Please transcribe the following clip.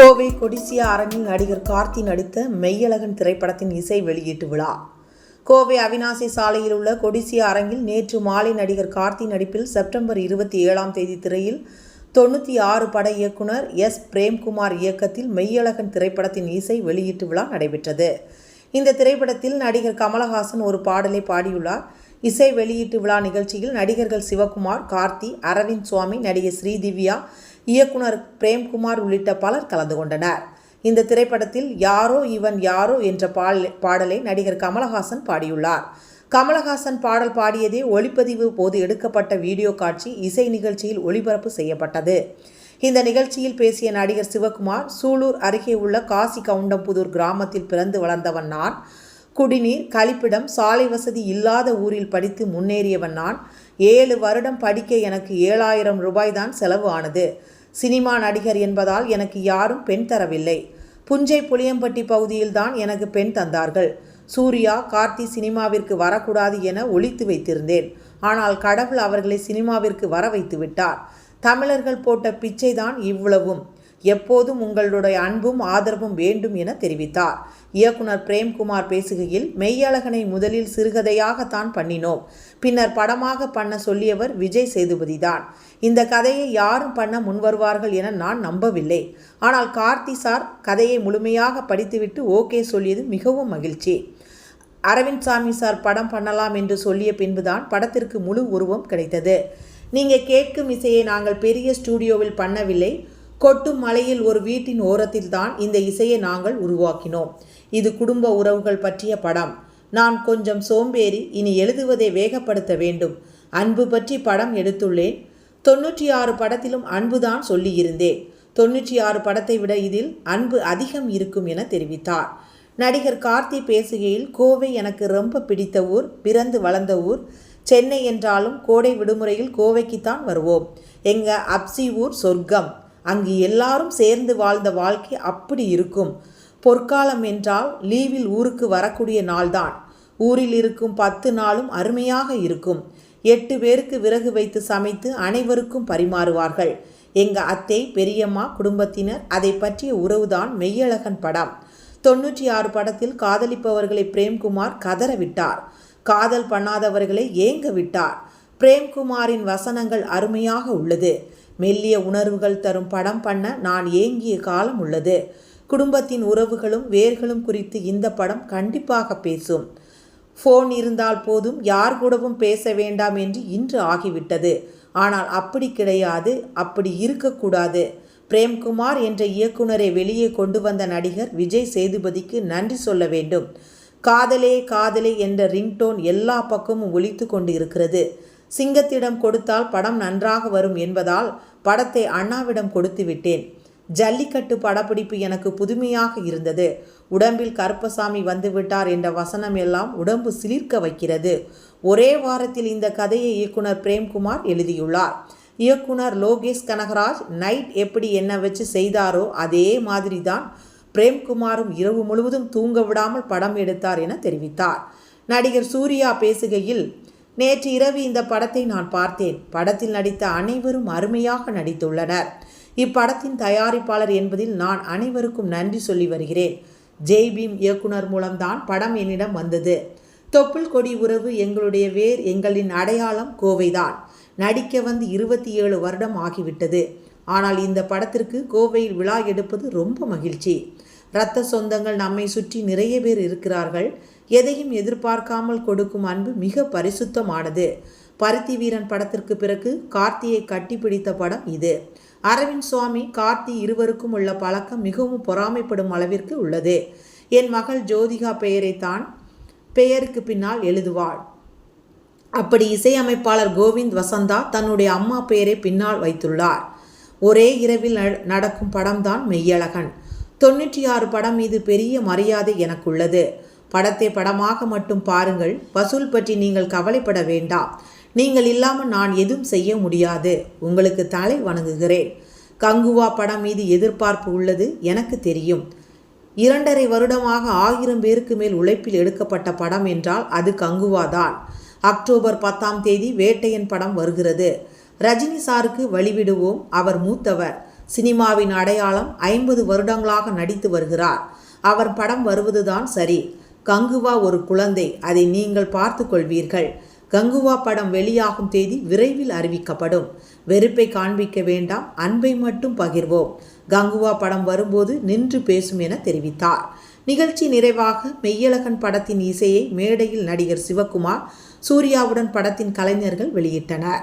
கோவை கொடிசியா அரங்கில் நடிகர் கார்த்தி நடித்த மெய்யழகன் திரைப்படத்தின் இசை வெளியீட்டு விழா. கோவை அவினாசி சாலையில் உள்ள கொடிசியா அரங்கில் நேற்று மாலை நடிகர் கார்த்தி நடிப்பில் செப்டம்பர் இருபத்தி ஏழாம் தேதி திரையில் தொண்ணூற்றி ஆறு பட இயக்குனர் எஸ். பிரேம்குமார் இயக்கத்தில் மெய்யழகன் திரைப்படத்தின் இசை வெளியீட்டு விழா நடைபெற்றது. இந்த திரைப்படத்தில் நடிகர் கமலஹாசன் ஒரு பாடலை பாடியுள்ளார். இசை வெளியீட்டு விழா நிகழ்ச்சியில் நடிகர்கள் சிவகுமார் கார்த்தி அரவிந்த் சுவாமி நடிகை ஸ்ரீதிவ்யா இயக்குனர் பிரேம்குமார் உள்ளிட்ட பலர் கலந்து கொண்டனர். இந்த திரைப்படத்தில் யாரோ இவன் யாரோ என்ற பாடல் பாடலை நடிகர் கமலஹாசன் பாடியுள்ளார். கமலஹாசன் பாடல் பாடியதே ஒளிப்பதிவு போது எடுக்கப்பட்ட வீடியோ காட்சி இசை நிகழ்ச்சியில் ஒளிபரப்பு செய்யப்பட்டது. இந்த நிகழ்ச்சியில் பேசிய நடிகர் சிவகுமார் சூலூர் அருகே உள்ள காசி கவுண்டம்புதூர் கிராமத்தில் பிறந்து வளர்ந்தவன் நான் குடிநீர் கழிப்பிடம் சாலை வசதி இல்லாத ஊரில் படித்து முன்னேறியவன் நான். ஏழு வருடம் படிக்க எனக்கு ஏழாயிரம் ரூபாய் தான் செலவு ஆனது. சினிமா நடிகர் என்பதால் எனக்கு யாரும் பெண் தரவில்லை. புஞ்சை புளியம்பட்டி பகுதியில்தான் எனக்கு பெண் தந்தார்கள். சூர்யா கார்த்தி சினிமாவிற்கு வரக்கூடாது என ஒழித்து வைத்திருந்தேன். ஆனால் கடவுள் அவர்களை சினிமாவிற்கு வர வைத்து விட்டார். தமிழர்கள் போட்ட பிச்சைதான் இவ்வளவும். எப்போதும் உங்களுடைய அன்பும் ஆதரவும் வேண்டும் என தெரிவித்தார். இயக்குனர் பிரேம்குமார் பேசுகையில் மெய்யழகனை முதலில் சிறுகதையாகத்தான் பண்ணினோம். பின்னர் படமாக பண்ண சொல்லியவர் விஜய் சேதுபதி தான் இந்த கதையை யாரும் பண்ண முன்வருவார்கள் என நான் நம்பவில்லை. ஆனால் கார்த்தி சார் கதையை முழுமையாக படித்துவிட்டு ஓகே சொல்லியது மிகவும் மகிழ்ச்சி. அரவிந்த் சாமி சார் படம் பண்ணலாம் என்று சொல்லிய பின்புதான் படத்திற்கு முழு உருவம் கிடைத்தது. நீங்கள் கேட்கும் இசையை நாங்கள் பெரிய ஸ்டூடியோவில் பண்ணவில்லை. கொட்டும் மலையில் ஒரு வீட்டின் ஓரத்தில் தான் இந்த இசையை நாங்கள் உருவாக்கினோம். இது குடும்ப உறவுகள் பற்றிய படம். நான் கொஞ்சம் சோம்பேறி இனி எழுதுவதை வேகப்படுத்த வேண்டும். அன்பு பற்றி படம் எடுத்துள்ளேன். தொண்ணூற்றி ஆறு படத்திலும் அன்புதான் சொல்லியிருந்தேன். தொண்ணூற்றி ஆறு படத்தை விட இதில் அன்பு அதிகம் இருக்கும் என தெரிவித்தார். நடிகர் கார்த்தி பேசுகையில் கோவை எனக்கு ரொம்ப பிடித்த ஊர் பிறந்து வளர்ந்த ஊர். சென்னை என்றாலும் கோடை விடுமுறையில் கோவைக்குத்தான் வருவோம். எங்க அப்சி ஊர் சொர்க்கம். அங்கு எல்லாரும் சேர்ந்து வாழ்ந்த வாழ்க்கை அப்படி இருக்கும். பொற்காலம் என்றால் லீவில் ஊருக்கு வரக்கூடிய நாள்தான். ஊரில் இருக்கும் பத்து நாளும் அருமையாக இருக்கும். எட்டு பேருக்கு விறகு வைத்து சமைத்து அனைவருக்கும் பரிமாறுவார்கள். எங்க அத்தை பெரியம்மா குடும்பத்தினர் அதை பற்றிய உறவுதான் மெய்யழகன் படம். தொண்ணூற்றி ஆறு படத்தில் காதலிப்பவர்களை பிரேம்குமார் கதற விட்டார் காதல் பண்ணாதவர்களை ஏங்க விட்டார். பிரேம்குமாரின் வசனங்கள் அருமையாக உள்ளது. மெல்லிய உணர்வுகள் தரும் படம் பண்ண நான் ஏங்கிய காலம் உள்ளது. குடும்பத்தின் உறவுகளும் வேர்களும் குறித்து இந்த படம் கண்டிப்பாக பேசும். ஃபோன் இருந்தால் போதும் யார் கூடவும் பேச வேண்டாம் என்று இன்று ஆகிவிட்டது. ஆனால் அப்படி கிடையாது அப்படி இருக்கக்கூடாது. பிரேம்குமார் என்ற இயக்குனரை வெளியே கொண்டு வந்த நடிகர் விஜய் சேதுபதிக்கு நன்றி சொல்ல வேண்டும். காதலே காதலே என்ற ரிங்டோன் எல்லா பக்கமும் ஒழித்து கொண்டு இருக்கிறது சிங்கத்திடம் கொடுத்தால் படம் நன்றாக வரும் என்பதால் படத்தை அண்ணாவிடம் கொடுத்து விட்டேன். ஜல்லிக்கட்டு படப்பிடிப்பு எனக்கு புதுமையாக இருந்தது. உடம்பில் கருப்பசாமி வந்துவிட்டார் என்ற வசனம் எல்லாம் உடம்பு சிலிர்க்க வைக்கிறது. ஒரே வாரத்தில் இந்த கதையை இயக்குனர் பிரேம்குமார் எழுதியுள்ளார். இயக்குனர் லோகேஷ் கனகராஜ் நைட் எப்படி என்ன வச்சு செய்தாரோ அதே மாதிரி தான் பிரேம்குமாரும் இரவு முழுவதும் தூங்க விடாமல் படம் எடுத்தார் என தெரிவித்தார். நடிகர் சூர்யா பேசுகையில் நேற்று இரவு இந்த படத்தை நான் பார்த்தேன். படத்தில் நடித்த அனைவரும் அருமையாக நடித்துள்ளனர். இப்படத்தின் தயாரிப்பாளர் என்பதில் நான் அனைவருக்கும் நன்றி சொல்லி வருகிறேன். ஜெய் பீம் இயக்குனர் மூலம்தான் படம் என்னிடம் வந்தது. தொப்புள் கொடி உறவு எங்களுடைய வேர் எங்களின் அடையாளம் கோவைதான். நடிக்க வந்து இருபத்தி ஏழு வருடம் ஆகிவிட்டது. ஆனால் இந்த படத்திற்கு கோவையில் விழா எடுப்பது ரொம்ப மகிழ்ச்சி. இரத்த சொந்தங்கள் நம்மை சுற்றி நிறைய பேர் இருக்கிறார்கள். எதையும் எதிர்பார்க்காமல் கொடுக்கும் அன்பு மிக பரிசுத்தமானது. பருத்தி வீரன் படத்திற்கு பிறகு கார்த்தியை கட்டிப்பிடித்த படம் இது. அரவிந்த் சுவாமி கார்த்தி இருவருக்கும் உள்ள பழக்கம் மிகவும் பொறாமைப்படும் அளவிற்கு உள்ளது. என் மகள் ஜோதிகா பெயரைத்தான் பெயருக்கு பின்னால் எழுதுவாள். அப்படி இசையமைப்பாளர் கோவிந்த் வசந்தா தன்னுடைய அம்மா பெயரை பின்னால் வைத்துள்ளார். ஒரே இரவில் நடக்கும் படம்தான் மெய்யழகன். தொண்ணூற்றி ஆறு படம் மீது பெரிய மரியாதை எனக்குள்ளது. படத்தை படமாக மட்டும் பாருங்கள். வசூல் பற்றி நீங்கள் கவலைப்பட வேண்டாம். நீங்கள் இல்லாமல் நான் எதுவும் செய்ய முடியாது. உங்களுக்கு தலை வணங்குகிறேன். கங்குவா படம் மீது எதிர்பார்ப்பு உள்ளது எனக்கு தெரியும். இரண்டரை வருடமாக ஆயிரம் பேருக்கு மேல் உழைப்பில் எடுக்கப்பட்ட படம் என்றால் அது கங்குவா தான் அக்டோபர் பத்தாம் தேதி வேட்டையன் படம் வருகிறது. ரஜினி சாருக்கு வழிவிடுவோம். அவர் மூத்தவர். சினிமாவின் அடையாளம் ஐம்பது வருடங்களாக நடித்து வருகிறார். அவர் படம் வருவதுதான் சரி. கங்குவா ஒரு குழந்தை. அதை நீங்கள் பார்த்து கொள்வீர்கள். கங்குவா படம் வெளியாகும் தேதி விரைவில் அறிவிக்கப்படும். வெறுப்பை காண்பிக்க வேண்டாம். அன்பை மட்டும் பகிர்வோம். கங்குவா படம் வரும்போது நின்று பேசும் என தெரிவித்தார். நிகழ்ச்சி நிறைவாக மெய்யழகன் படத்தின் இசையை மேடையில் நடிகர் சிவகுமார் சூர்யாவுடன் படத்தின் கலைஞர்கள் வெளியிட்டனர்.